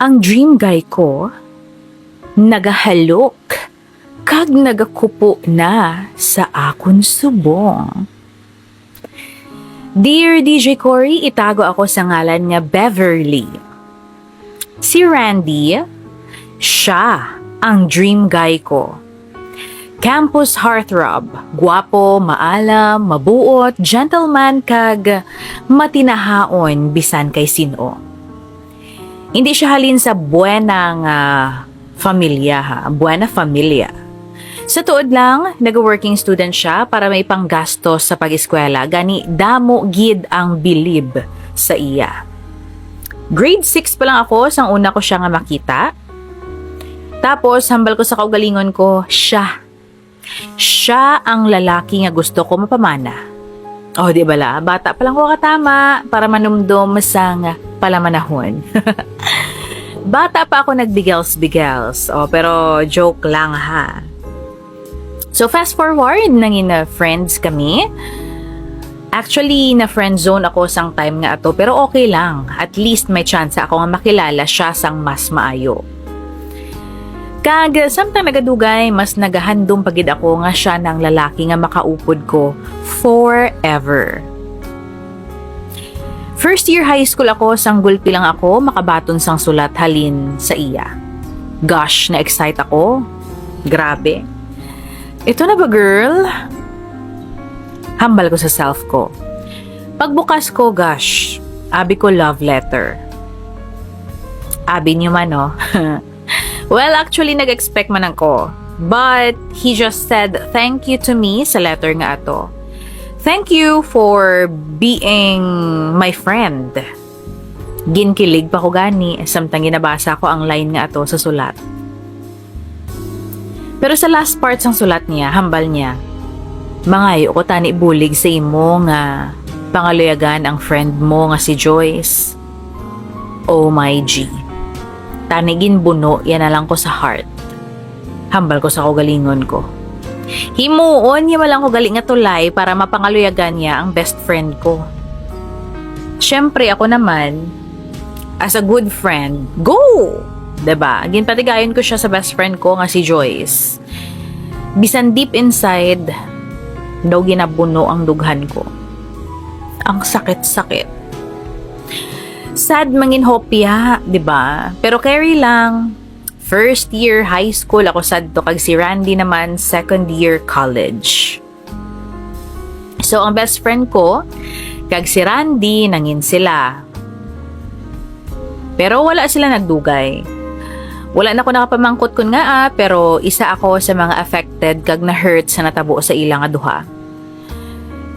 ang dream guy ko nagahalok kag nagakupo na sa akon subong. Dear DJ Cory, itago ako sa ngalan nga Beverly. Si Randy, siya ang dream guy ko. Campus heartthrob, guwapo, maalam, mabuot, gentleman kag matinahaon bisan kay sino. Hindi siya halin sa buenang ah, familia ha, buena familia. Sa tuod lang, nag-working student siya para may panggastos sa pag-eskwela, gani damo gid ang bilib sa iya. Grade 6 pa lang ako sang una ko siya nga makita. Tapos, hambal ko sa kaugalingon ko, siya. Siya ang lalaki nga gusto ko mapamana. Oh, di bala? Bata pa lang ko katama para manumdum sang palamanahon. Bata pa ako nagbigels-bigels. Oh, pero joke lang ha. So fast forward, nangin na friends kami. Actually, na friend zone ako sang time nga ato, pero okay lang. At least may chance ako nga makilala siya sang mas maayo. Kag, samtang nagadugay, mas nagahandom pagid ako nga siya ng lalaki nga makaupod ko forever. First year high school ako, sanggol pilang ako, makabaton sang sulat halin sa iya. Gosh, na-excite ako. Grabe. Ito na ba, girl? Hambal ko sa self ko. Pagbukas ko, gosh, abi ko love letter. Abi niyo man, no? well, actually, nag-expect man ako. But, he just said thank you to me sa letter nga ato. Thank you for being my friend. Ginkilig pa ko gani, samtang ginabasa ko ang line nga ato sa sulat. Pero sa last part ng sulat niya, hambal niya, Mangayo ko tani bulig sa imo nga pangaluyagan ang friend mo nga si Joyce. Oh my G. Tanigin buno, yan na lang ko sa heart. Hambal ko sa kaugalingon ko. Himuon niya malang ko galing nga tulay para mapangaluyagan niya ang best friend ko. Siyempre ako naman, as a good friend, go! ba? Ginpatigayon ko siya sa best friend ko nga si Joyce. Bisan deep inside, daw ginabuno ang dughan ko. Ang sakit-sakit. Sad mangin hopya, 'di ba? Pero carry lang. First year high school ako sad to kag si Randy naman second year college. So ang best friend ko kag si Randy nangin sila. Pero wala sila nagdugay. Wala na ko nakapamangkot kun nga ah, pero isa ako sa mga affected kag na hurt sa natabo sa ilang nga duha.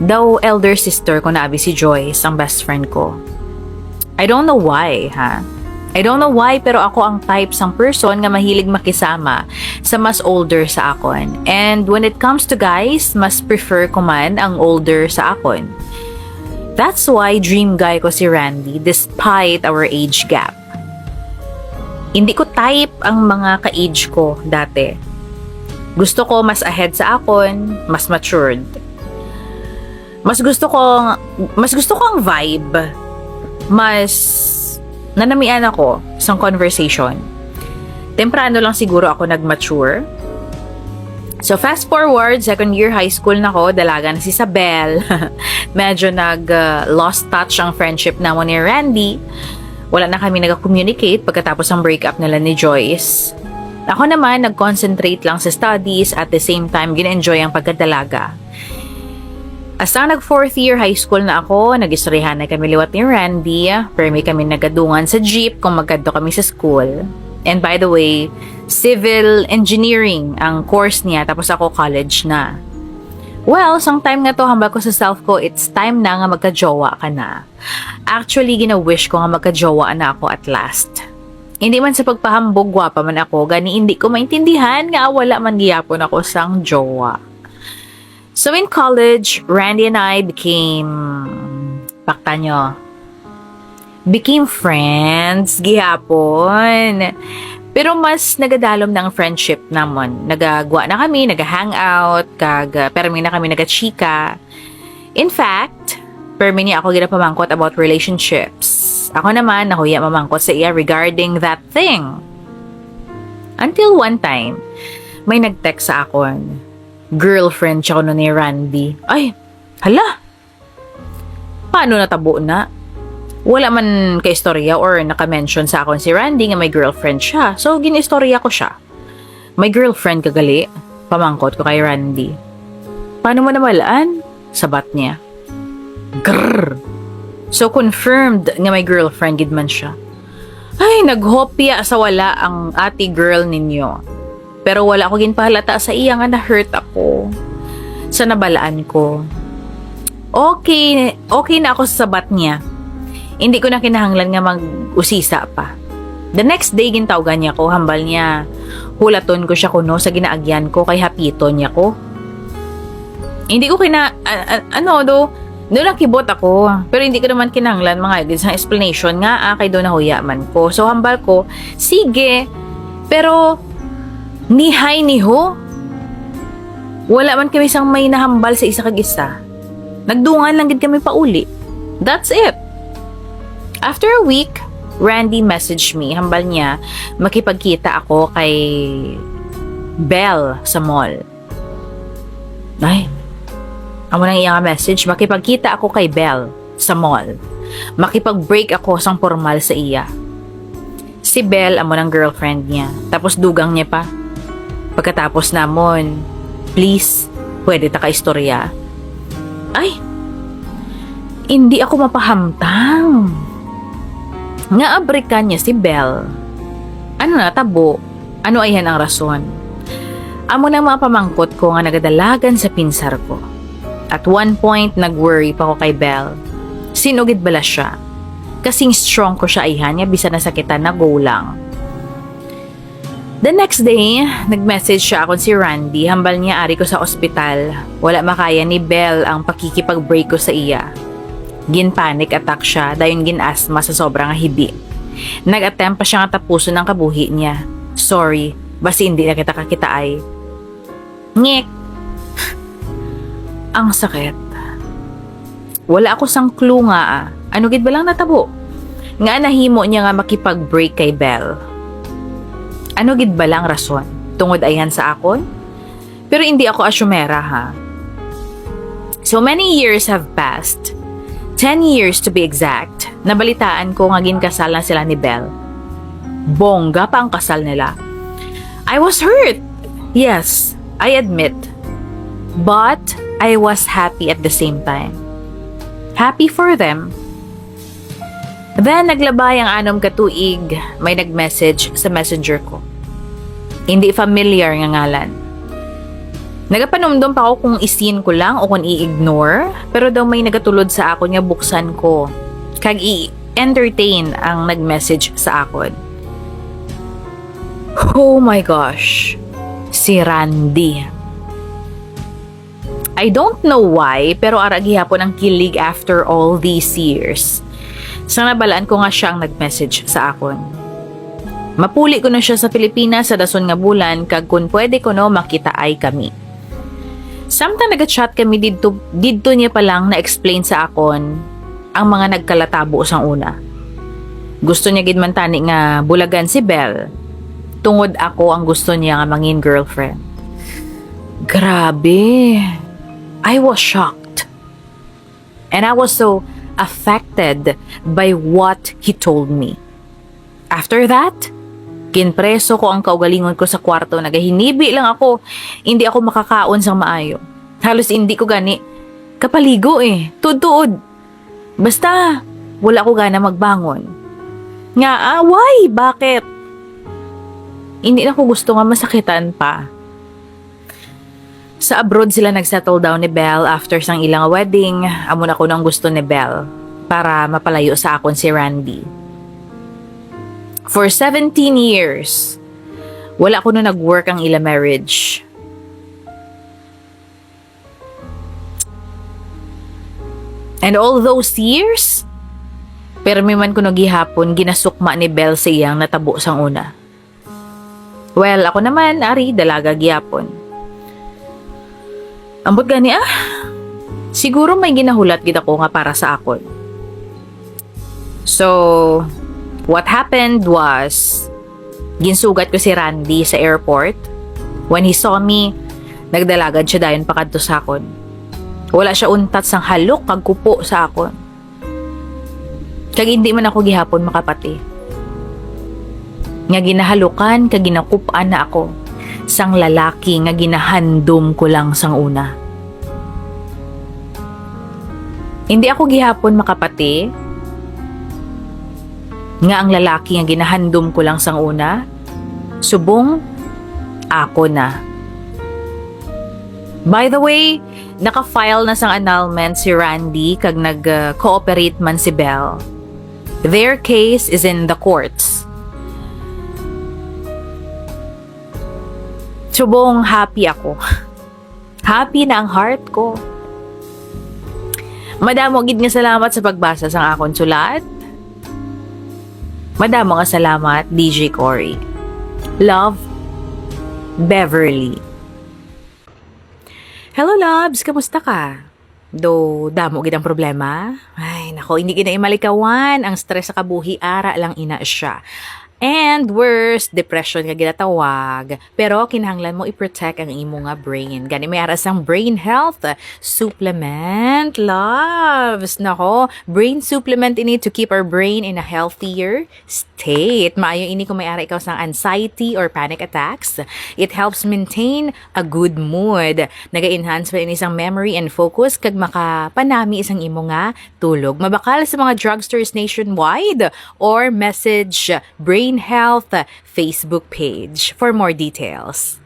Daw elder sister ko na abi si Joyce, ang best friend ko. I don't know why, ha? I don't know why pero ako ang type sang person nga mahilig makisama sa mas older sa akon. And when it comes to guys, mas prefer ko man ang older sa akon. That's why dream guy ko si Randy despite our age gap. Hindi ko type ang mga ka-age ko dati. Gusto ko mas ahead sa akon, mas matured. Mas gusto ko mas gusto ko ang vibe. Mas nanamian ako sa conversation. Temprano lang siguro ako nag-mature. So fast forward, second year high school na ako, dalaga na si Isabel. Medyo nag-lost touch ang friendship naman ni Randy. Wala na kami nag-communicate pagkatapos ng breakup nila ni Joyce. Ako naman, nag-concentrate lang sa studies at the same time, gina-enjoy ang pagkadalaga. Hasta nag fourth year high school na ako, nag-istoryahan na kami liwat ni Randy, pero may kami nagadungan sa jeep kung magkadto kami sa school. And by the way, civil engineering ang course niya, tapos ako college na. Well, sang time nga to, hambal ko sa self ko, it's time na nga magka-jowa ka na. Actually, gina-wish ko nga magka-jowa na ako at last. Hindi man sa pagpahambog, gwapa man ako, gani hindi ko maintindihan nga wala man giyapon ako sang jowa. So in college, Randy and I became, pakta nyo, became friends, gihapon. Pero mas nagadalom ng friendship namon. Nagagwa na kami, nag-hangout, kag, pero may na kami nagachika. In fact, Permi niya ako ginapamangkot about relationships. Ako naman, nahuya mamangkot sa iya regarding that thing. Until one time, may nag-text sa akon. Girlfriend siya ni Randy. Ay, hala. Paano natabo na? Wala man kay istorya or naka-mention sa akon si Randy nga may girlfriend siya. So, ginistorya ko siya. May girlfriend kagali. Pamangkot ko kay Randy. Paano mo namalaan? Sabat niya. Grrr. So, confirmed nga may girlfriend gid man siya. Ay, naghopya sa wala ang ati girl ninyo. Pero wala ko ginpahalata sa iya nga na-hurt ako. Sa nabalaan ko. Okay, okay na ako sa sabat niya. Hindi ko na kinahanglan nga mag-usisa pa. The next day, gintawgan niya ko, hambal niya. Hulaton ko siya kuno sa ginaagyan ko kay hapiton niya ko. Hindi ko kina... a- a- ano, do... Doon nakibot ako. Pero hindi ko naman kinanglan mga isang explanation nga ah, kay doon nahuya man ko. So hambal ko, sige. Pero ni hay ni ho. Wala man kami isang may nahambal sa isa kag isa. Nagdungan lang gid kami pauli. That's it. After a week, Randy messaged me. Hambal niya, makipagkita ako kay Belle sa mall. Ay, Amo nang iyang message, makipagkita ako kay Belle sa mall. Makipag-break ako sang formal sa iya. Si Belle, amo ng girlfriend niya. Tapos dugang niya pa. Pagkatapos namon, please, pwede ta ka istorya. Ay, hindi ako mapahamtang. Nga abrikan niya si Belle. Ano na, tabo? Ano ayan ang rason? Amo na mga pamangkot ko nga nagadalagan sa pinsar ko. At one point, nag-worry pa ko kay Belle. Sinugid bala siya. Kasing strong ko siya ayhan niya, bisa nasakitan na go lang. The next day, nag-message siya akon si Randy. Hambal niya ari ko sa ospital. Wala makaya ni Belle ang pakikipag-break ko sa iya. Gin panic attack siya, dayon gin asthma sa sobrang hibi. Nag-attempt pa siya nga tapuson ng kabuhi niya. Sorry, basi hindi na kita kakitaay. Ngek, ang sakit. Wala ako sang clue nga ah. Ano gid ba lang natabo? Nga nahimo niya nga makipag-break kay Belle. Ano gid ba lang rason? Tungod ayan sa akon? Pero hindi ako asyumera ha. So many years have passed. 10 years to be exact. Nabalitaan ko nga ginkasal na sila ni Belle. Bongga pa ang kasal nila. I was hurt. Yes, I admit. But I was happy at the same time. Happy for them. Then, naglabay ang anom katuig, may nag-message sa messenger ko. Hindi familiar nga ngalan. Nagapanumdum pa ako kung isin ko lang o kung i-ignore, pero daw may nagatulod sa ako nga buksan ko. Kag i-entertain ang nag-message sa akon. Oh my gosh. Si Randy. I don't know why, pero aragi hapon ang kilig after all these years. Sa nabalaan ko nga siya ang nag-message sa akon. Mapuli ko na siya sa Pilipinas sa dason nga bulan kag kun pwede ko no makita ay kami. Samtang nag-chat kami didto, didto niya pa lang na-explain sa akon ang mga nagkalatabo sang una. Gusto niya gid man tani nga bulagan si Belle. Tungod ako ang gusto niya nga mangin girlfriend. Grabe. I was shocked. And I was so affected by what he told me. After that, kinpreso ko ang kaugalingon ko sa kwarto. Nagahinibi lang ako. Hindi ako makakaon sang maayo. Halos hindi ko gani. Kapaligo eh. Tuod-tuod. Basta, wala ko gana magbangon. Nga, ah, why? Bakit? Hindi na ko gusto nga masakitan pa. Sa abroad sila nagsettle down ni Belle after sang ilang wedding. Amo na ko nang gusto ni Belle para mapalayo sa akon si Randy. For 17 years, wala ko na nag-work ang ila marriage. And all those years, permi man ko gihapon ginasukma ni Belle sa iyang natabo sang una. Well, ako naman, ari, dalaga gihapon. Ambot gani ah. Siguro may ginahulat gid ako nga para sa akon. So, what happened was, ginsugat ko si Randy sa airport. When he saw me, nagdalagad siya dayon pakadto sa akon. Wala siya untat sang halok kag kupo sa akon. Kag hindi man ako gihapon makapati. Nga ginahalukan kag ginakupan na ako sang lalaki nga ginahandom ko lang sang una. Hindi ako gihapon makapati nga ang lalaki nga ginahandom ko lang sang una, subong ako na. By the way, naka-file na sang annulment si Randy kag nag-cooperate man si Belle. Their case is in the courts. Subong happy ako. Happy na ang heart ko. Madamo gid nga salamat sa pagbasa sang akon sulat. Madamo nga salamat, DJ Cory. Love, Beverly. Hello, loves. Kamusta ka? Do, damo gid ang problema? Ay, nako, hindi gina imalikawan. Ang stress sa kabuhi, ara lang ina siya. And worse, depression nga ginatawag. Pero kinahanglan mo i-protect ang imo nga brain. Gani may aras ang brain health supplement, loves. Nako, brain supplement ini to keep our brain in a healthier state. Maayo ini kung may ara ikaw sang anxiety or panic attacks. It helps maintain a good mood. Naga-enhance pa ini sang memory and focus kag makapanami isang imo nga tulog. Mabakal sa mga drugstores nationwide or message Brain Health uh, Facebook page for more details.